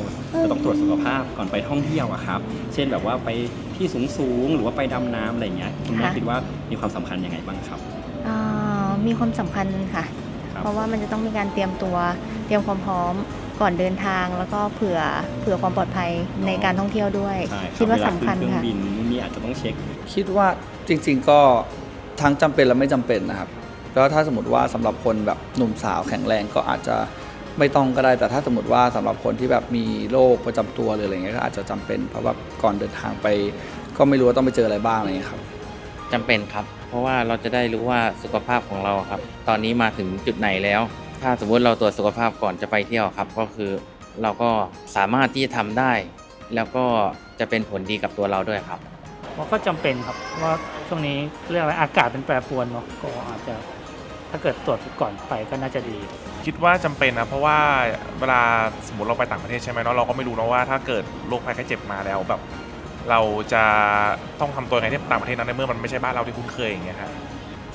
จสุขภาพก่อนไปท่องเที่ยวอะครับ เช่นแบบว่าไปที่สูงสูงๆหรือว่าไปดำน้ำอะไรอย่างเงี้ยคุณแม่ค่ะคิดว่ามีความสำคัญยังไงบ้างครับอ่ามีความสำคัญค่ะครับเพราะว่ามันจะต้องมีการเตรียมตัวเตรียมความพร้อมก่อนเดินทางแล้วก็เผื่อเผื่อความปลอดภัยในการท่องเที่ยวด้วยใช่รับคิดว่าเลสำคัญขึ้นเครื่อค่ะงบินนู่นนี่อาจจะต้องเช็ค คิดว่าจริง ๆก็ทั้งจำเป็นและไม่จำเป็นนะครับแล้วถ้าสมมติว่าสำหรับคนแบบหนุ่มสาวแข็งแรงก็อาจจะ ไม่ต้องก็ได้แต่ถ้าสมมติว่าสำหรับคนที่แบบมีโรคประจำตัวหรืออะไรเงี้ยก็อาจจะจำเป็นเพราะว่าก่อนเดินทางไป ก็ไม่รู้ว่าต้องไปเจออะไรบ้างอะไรเงี้ยครับจำเป็นครับ เพราะว่าเราจะได้รู้ว่าสุขภาพของเราครับ ตอนนี้มาถึงจุดไหนแล้ว ถ้าสมมุติเราตรวจสุขภาพก่อนจะไปเที่ยวครับ ก็คือเราก็สามารถที่จะทำได้ แล้วก็จะเป็นผลดีกับตัวเราด้วยครับมันก็จำเป็นครับเพราะว่าช่วงนี้เรื่องอะไรอากาศเป็นแปรปรวนเนาะก็อาจจะ ถ้าเกิดตรวจก่อนไปก็น่าจะดี คิดว่าจำเป็นนะเพราะว่าเวลาสมมติเราไปต่างประเทศใช่ไหมเนาะเราก็ไม่รู้นะว่าถ้าเกิดโรคภัยไข้เจ็บมาแล้วแบบ เราจะต้องทำตัวยังไงที่ต่างประเทศนั้นในเมื่อมันไม่ใช่บ้านเราที่คุ้นเคยอย่างเงี้ยฮะ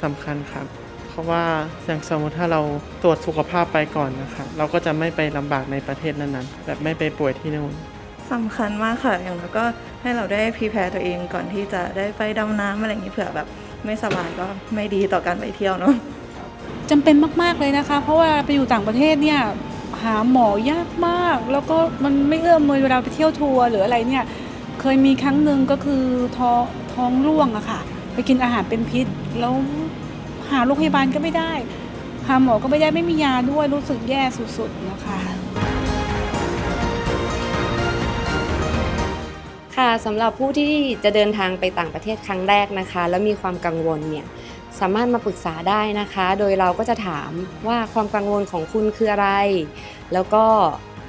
สำคัญครับ เพราะว่าอย่างสมมติถ้าเราตรวจสุขภาพไปก่อนนะครับเราก็จะไม่ไปลำบากในประเทศนั้นๆ แบบไม่ไปป่วยที่นู่นสำคัญมากค่ะ อย่างน้อยก็ให้เราได้พรีแพร์ตัวเองก่อนที่จะได้ไปดำน้ำอะไรอย่างนี้เผื่อแบบไม่สบายก็ไม่ดีต่อการไปเที่ยวเนาะ จำเป็นมาก ๆ เลยนะคะ เพราะว่าไปอยู่ต่างประเทศเนี่ยหาหมอยากมาก แล้วก็มันไม่เอื้อมเลยเวลาไปเที่ยวทัวร์หรืออะไรเนี่ยเคยมีครั้งหนึ่งก็คือท้องท้องร่วงอะค่ะ ไปกินอาหารเป็นพิษ แล้วหาโรงพยาบาลก็ไม่ได้ หาหมอก็ไม่ได้ไม่มียาด้วยรู้สึกแย่สุดๆนะคะค่ะสำหรับผู้ที่จะเดินทางไปต่างประเทศครั้งแรกนะคะ แล้วมีความกังวลเนี่ย สามารถมาปรึกษาได้นะคะ โดยเราก็จะถามว่าความกังวลของคุณคืออะไร แล้วก็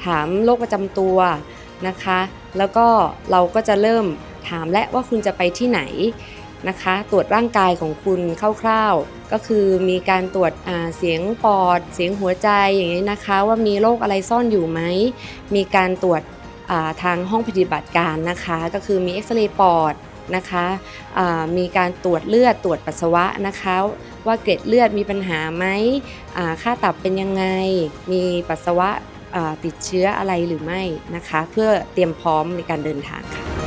ถามโรคประจำตัวนะคะ แล้วก็เราก็จะเริ่มถามและว่าคุณจะไปที่ไหนนะคะ ตรวจร่างกายของคุณคร่าวๆ ก็คือมีการตรวจเสียงปอด เสียงหัวใจอย่างนี้นะคะ ว่ามีโรคอะไรซ่อนอยู่ไหม มีการตรวจทางห้องปฏิบัติการนะคะ ก็คือมีเอ็กซเรย์ปอด นะคะมีการตรวจเลือดตรวจปัสสาวะนะคะ ว่าเกล็ดเลือดมีปัญหาไหมค่าตับเป็นยังไง มีปัสสาวะติดเชื้ออะไรหรือไม่นะคะ เพื่อเตรียมพร้อมในการเดินทางค่ะ